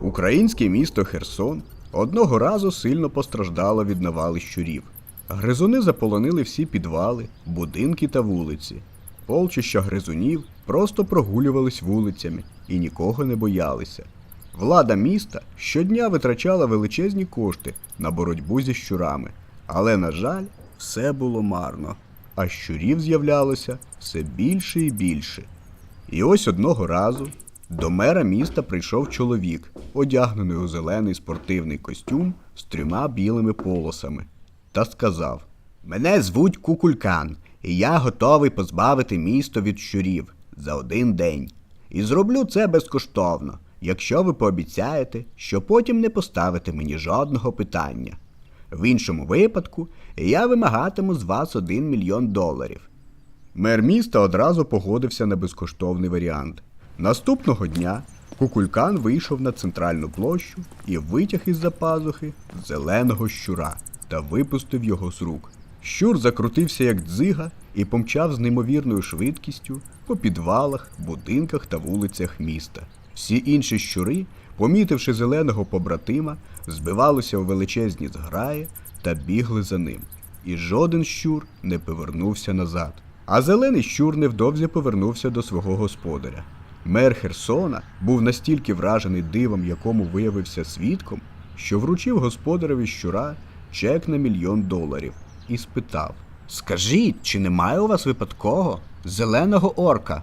Українське місто Херсон одного разу сильно постраждало від навали щурів. Гризуни заполонили всі підвали, будинки та вулиці. Полчища гризунів просто прогулювались вулицями і нікого не боялися. Влада міста щодня витрачала величезні кошти на боротьбу зі щурами, але, на жаль, все було марно, а щурів з'являлося все більше і більше. І ось одного разу до мера міста прийшов чоловік, одягнений у зелений спортивний костюм з трьома білими полосами, та сказав: Мене звуть Кукулькан, і я готовий позбавити місто від щурів за один день. І зроблю це безкоштовно, якщо ви пообіцяєте, що потім не поставите мені жодного питання. В іншому випадку я вимагатиму з вас один мільйон доларів. Мер міста одразу погодився на безкоштовний варіант. Наступного дня Кукулькан вийшов на центральну площу і витяг із-за пазухи зеленого щура та випустив його з рук. Щур закрутився як дзига і помчав з неймовірною швидкістю по підвалах, будинках та вулицях міста. Всі інші щури, помітивши зеленого побратима, збивалися у величезні зграї та бігли за ним. І жоден щур не повернувся назад. А зелений щур невдовзі повернувся до свого господаря. Мер Херсона був настільки вражений дивом, якому виявився свідком, що вручив господареві щура чек на мільйон доларів і спитав: Скажіть, чи немає у вас випадкового зеленого орка?